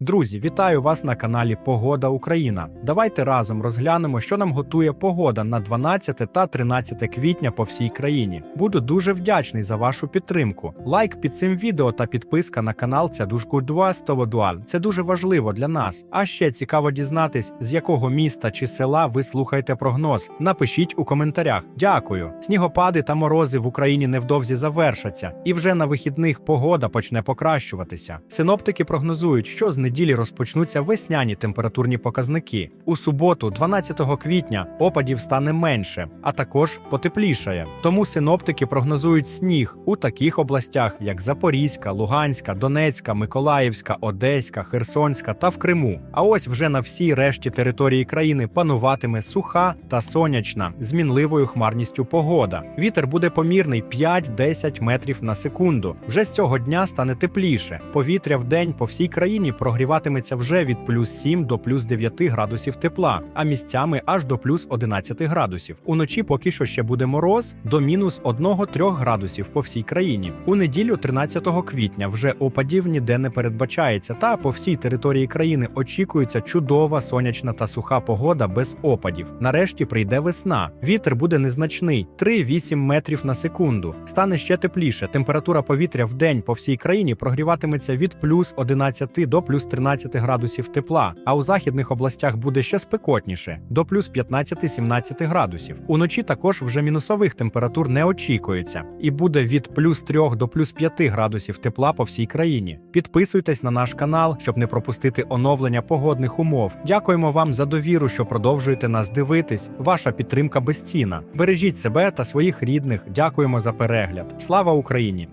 Друзі, вітаю вас на каналі Погода Україна. Давайте разом розглянемо, що нам готує погода на 12 та 13 квітня по всій країні. Буду дуже вдячний за вашу підтримку. Лайк під цим відео та підписка на канал це дуже Стоводуаль. Це дуже важливо для нас. А ще цікаво дізнатись, з якого міста чи села ви слухаєте прогноз. Напишіть у коментарях. Дякую. Снігопади та морози в Україні невдовзі завершаться, і вже на вихідних погода почне покращуватися. Синоптики прогнозують, що з неділі розпочнуться весняні температурні показники. У суботу, 12 квітня, опадів стане менше, а також потеплішає. Тому синоптики прогнозують сніг у таких областях, як Запорізька, Луганська, Донецька, Миколаївська, Одеська, Херсонська та в Криму. А ось вже на всій решті території країни пануватиме суха та сонячна з мінливою хмарністю погода. Вітер буде помірний 5-10 метрів на секунду. Вже з цього дня стане тепліше. Повітря в день по всій країні прогріватиметься вже від плюс 7 до плюс 9 градусів тепла, а місцями аж до плюс 11 градусів. Уночі поки що ще буде мороз до мінус 1-3 градусів по всій країні. У неділю, 13 квітня, вже опадів ніде не передбачається. Та по всій території країни очікується чудова сонячна та суха погода без опадів. Нарешті прийде весна. Вітер буде незначний 3-8 метрів на секунду. Стане ще тепліше. Температура повітря в день по всій країні прогріватиметься від плюс 11 до плюс 13 градусів тепла, а у західних областях буде ще спекотніше до плюс 15-17 градусів. Уночі також вже мінусових температур не очікується, і буде від плюс 3 до плюс 5 градусів тепла по всій країні. Підписуйтесь на наш канал, щоб не пропустити оновлення погодних умов. Дякуємо вам за довіру, що продовжуєте нас дивитись. Ваша підтримка безцінна. Бережіть себе та своїх рідних. Дякуємо за перегляд. Слава Україні!